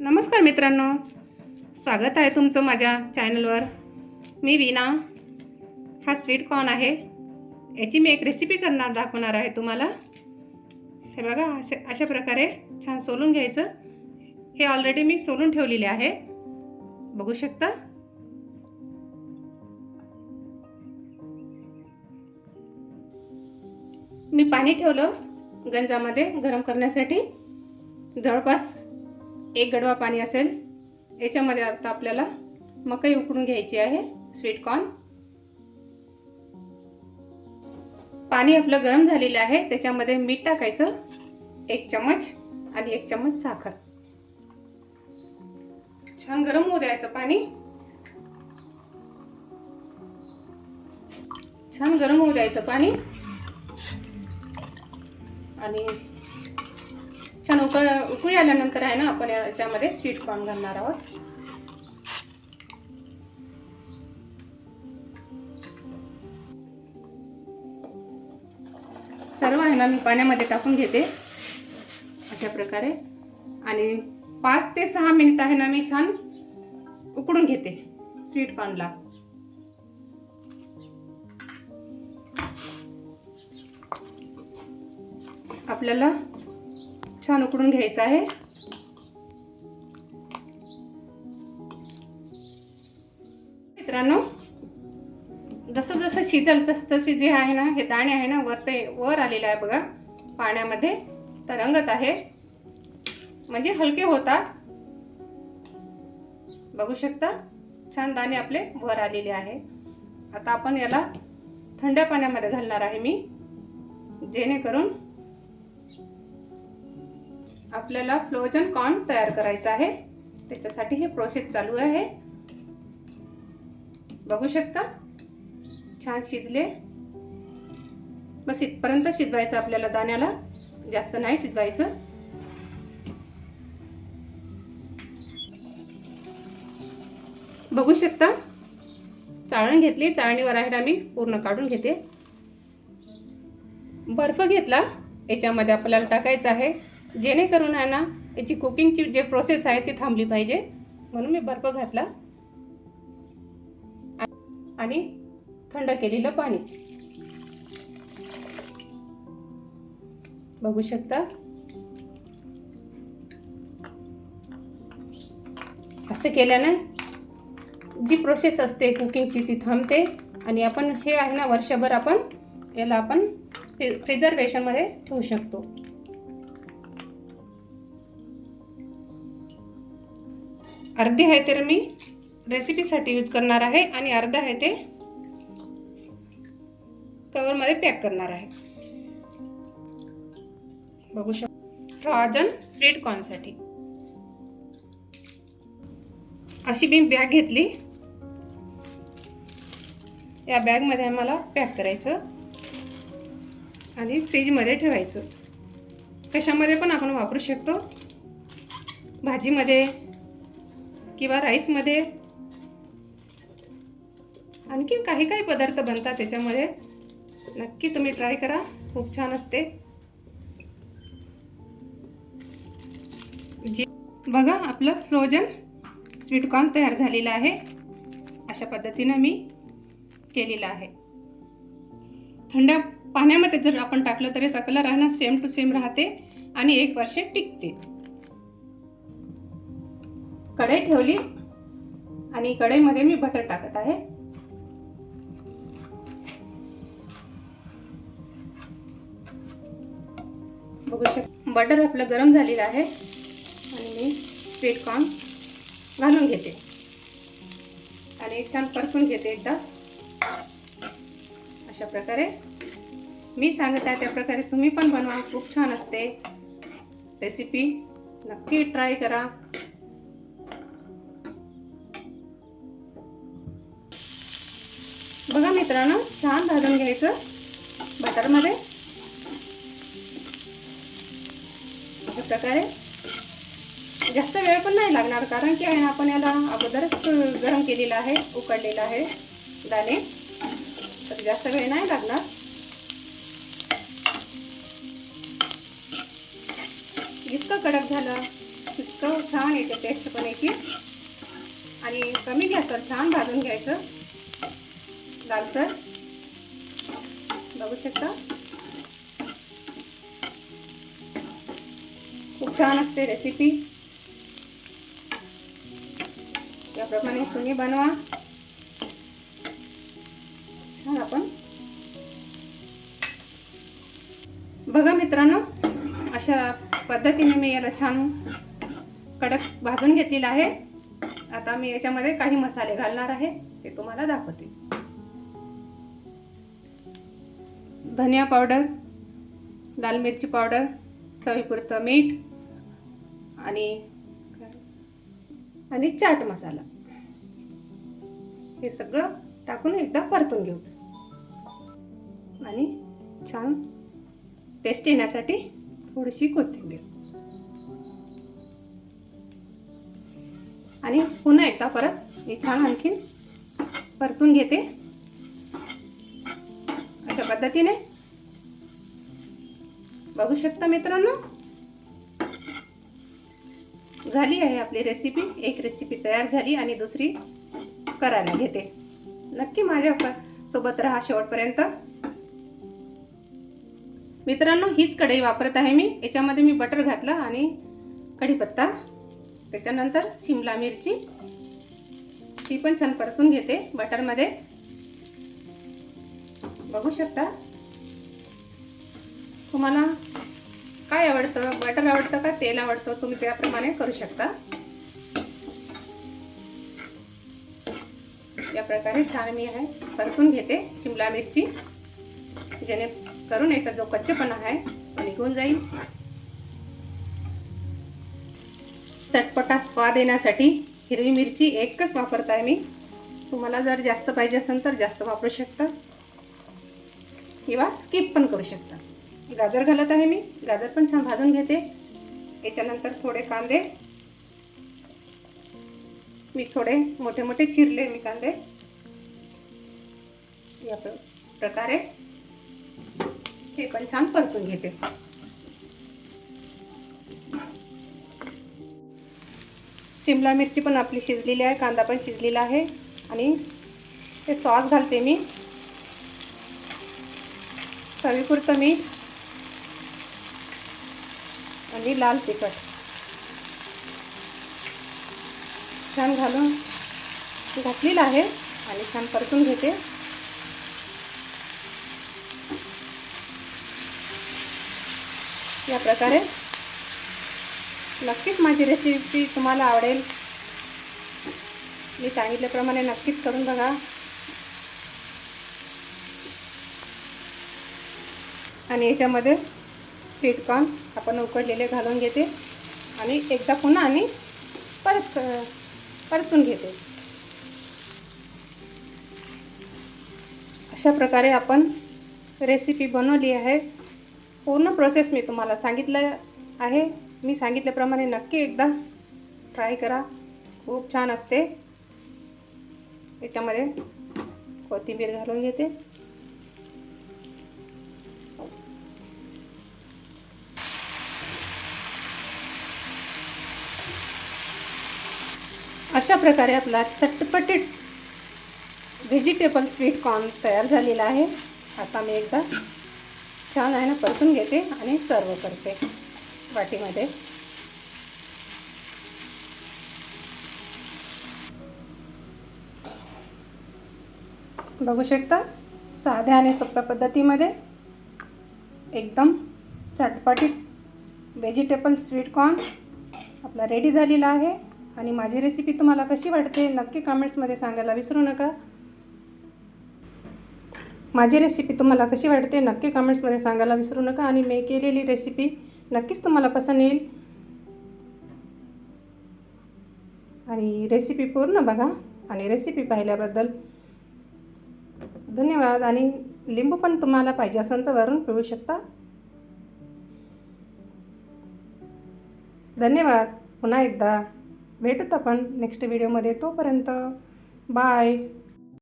नमस्कार मित्रांनो. स्वागत आहे तुमचं माझ्या चॅनलवर. मी वीणा. हा स्वीट कॉर्न आहे. याची मी एक रेसिपी करणार दाखवणार आहे तुम्हाला. हे बघा अशा अशा प्रकारे छान सोलून घ्यायचं. हे ऑलरेडी मी सोलून ठेवलेले आहे. बघू शकता. मी पाणी ठेवलं गंजामध्ये गरम करण्यासाठी. जवळपास एक गडवा पाणी असेल. याच्यामध्ये आता आपल्याला मकई उकडून घ्यायची आहे स्वीट कॉर्न पाणी आपलं गरम झालेलं आहे त्याच्यामध्ये मीठ टाकायचं एक चमच आणि एक चमच साखर. छान गरम होऊ द्यायचं पाणी. छान गरम होऊ द्यायचं पाणी. आणि छान उकळ उकळी आल्यानंतर आहे ना आपण याच्यामध्ये स्वीट कॉर्न घालणार आहोत. सर्व आहे ना मी पाण्यामध्ये टाकून घेते. अशा प्रकारे. आणि पाच ते सहा मिनिट आहे ना मी छान उकडून घेते स्वीट कॉर्नला आपल्याला छान उकडून घ्यायचं आहे. मित्रांनो जसं जसं शिजल तस तसे जे आहे ना हे दाणे आहे ना वर ते वर आलेलं आहे बघा पाण्यामध्ये. तरंगत आहे. म्हणजे हलके होतात. बघू शकता छान दाणे आपले वर आलेले आहे. आता आपण याला थंड पाण्यामध्ये घालणार आहे मी जेणेकरून आपल्याला फ्लोजन कॉर्न तयार करायचं आहे. त्याच्यासाठी हे प्रोसेस चालू आहे. बघू शकता? छान शिजले. बस इथपर्यंत शिजवायचं आपल्याला दाण्याला. जास्त नाही शिजवायचं. बघू शकता? चाळण घेतली. चाळणीवर आहे आम्ही. पूर्ण काढून घेते. बर्फ घेतला. याच्यामध्ये आपल्याला टाकायचं आहे. जेणेकरून आहे ना याची कुकिंगची जे प्रोसेस आहे ती थांबली पाहिजे. म्हणून मी बर्फ घातला. आणि थंड केलेलं पाणी. बघू शकता? असं केल्यानं जी प्रोसेस असते कुकिंगची ती थांबते. आणि आपण हे आहे ना वर्षभर आपण याला आपण प्रिझर्वेशनमध्ये ठेवू शकतो. अर्धे आहे तर मी रेसिपीसाठी यूज करणार आहे आणि अर्धा आहे ते कवरमध्ये पॅक करणार आहे. बघू शकतो फ्रॉजन स्वीट कॉर्नसाठी अशी मी बॅग घेतली. या बॅगमध्ये आम्हाला पॅक करायचं आणि फ्रीजमध्ये ठेवायचं. कशामध्ये पण आपण वापरू शकतो. भाजीमध्ये किंवा राईसमध्ये आणखी काही काही पदार्थ बनतात त्याच्यामध्ये. नक्की तुम्ही ट्राय करा. खूप छान असते. जी बघा आपलं फ्रोजन स्वीटकॉर्न तयार झालेलं आहे. अशा पद्धतीनं मी केलेलं आहे. थंड पाण्यामध्ये जर आपण टाकलं तरी याचा कलर सेम टू सेम राहते आणि एक वर्ष टिकते. कढई ठेवली आणि कढईमध्ये मी बटर टाकत आहे. बघू शक बटर आपलं गरम झालेलं आहे आणि मी स्वीट कॉर्न घालून घेते. आणि छान परतून घेते एकदा. अशा प्रकारे. मी सांगत आहे त्या प्रकारे तुम्ही पण बनवा. खूप छान असते. रेसिपी नक्की ट्राय करा. मित्रांनो छान भाजून घ्यायचं बटरमध्ये. अशा प्रकारे. जास्त वेळ पण नाही लागणार कारण की आहे आपण याला अगोदरच गरम केलेला आहे उकडलेला आहे दाणे. तर जास्त वेळ नाही लागणार. जितकं कडक झालं तितकं छान येते टेस्ट पण याची. आणि कमी गॅसवर छान भाजून घ्यायचं. लालसर बघू शकता. खूप छान असते रेसिपी याप्रमाणे तुम्ही बनवा. छान आपण. बघा मित्रांनो अशा पद्धतीने मी याला छान कडक भाजून घेतलेला आहे. आता मी याच्यामध्ये काही मसाले घालणार आहे ते तुम्हाला दाखवते. धनिया पावडर लाल मिरची पावडर चवीपुरतं मीठ आणि आणि चाट मसाला. हे सगळं टाकून एकदा परतून घेऊ. आणि छान टेस्ट येण्यासाठी थोडीशी कोथिंबीर. आणि पुन्हा एकदा परत मी छान आणखीन परतून घेते. अशा पद्धतीने बघू शकता मित्रांनो? झाली आहे आपली रेसिपी एक रेसिपी तयार झाली आणि दुसरी करायला घेते. नक्की माझ्या सोबत राहा शेवटपर्यंत. मित्रांनो हीच कढई वापरत आहे मी. याच्यामध्ये मी बटर घातलं आणि कढीपत्ता. त्याच्यानंतर शिमला मिरची. ती पण छान परतून घेते बटरमध्ये. बघू शकता? तुम्हाला काय आवडतं? बटर आवडतं का? तेल आवडतं? तुम्ही त्याप्रमाणे करू शकता. या प्रकारे छान मी आहे परतून घेते शिमला मिरची जेणेकरून याचा जो कच्चेपणा आहे तो निघून जाईल. चटपटा स्वाद येण्यासाठी हिरवी मिरची एकच वापरत आहे मी. तुम्हाला जर जास्त पाहिजे असेल तर जास्त वापरू शकता किंवा स्किप पण करू शकता. गाजर घालत आहे मी. गाजर पण छान भाजून घेते. याच्यानंतर थोडे कांदे. मी थोडे मोठे मोठे चिरले मी कांदे. या प्रकारे हे पण छान परतून घेते. शिमला मिरची पण आपली शिजलेली आहे. कांदा पण शिजलेला आहे. आणि ते सॉस घालते मी. चवीपुरतं मीठ आणि लाल तिखट. छान घालून घातलेलं आहे आणि छान परतून घेते. या प्रकारे नक्कीच माझी रेसिपी तुम्हाला आवडेल. मी सांगितल्याप्रमाणे नक्कीच करून बघा. आणि याच्यामध्ये स्वीट कॉर्न आपण उकडलेले घालून घेते आणि एकदा पुन्हा आणि परत परतून घेते. अशा प्रकारे आपण रेसिपी बनवली आहे. पूर्ण प्रोसेस मी तुम्हाला सांगितलं आहे. मी सांगितल्याप्रमाणे नक्की एकदा ट्राय करा. खूप छान असते. याच्यामध्ये कोथिंबीर घालून घेते. अशा प्रकारे आपला चटपटीत व्हेजिटेबल स्वीट कॉर्न तयार झालेला आहे. आता मी एकदा छान आहे ना परतून घेते आणि सर्व करते वाटीमध्ये. बघू शकता साध्या आणि सोप्या पद्धतीमध्ये एकदम चटपटीत व्हेजिटेबल स्वीट कॉर्न आपला रेडी झालेला आहे. आणि माझी रेसिपी तुम्हाला कशी वाटते नक्की कमेंट्समध्ये सांगायला विसरू नका. माझी रेसिपी तुम्हाला कशी वाटते नक्की कमेंट्समध्ये सांगायला विसरू नका आणि मी केलेली रेसिपी नक्कीच तुम्हाला पसंत येईल. आणि रेसिपी पूर्ण बघा आणि रेसिपी पाहिल्याबद्दल धन्यवाद आणि लिंबू पण तुम्हाला पाहिजे असेल तर वरून पिळू शकता. धन्यवाद. पुन्हा एकदा. भेटूत आपण नेक्स्ट व्हिडिओमध्ये तोपर्यंत बाय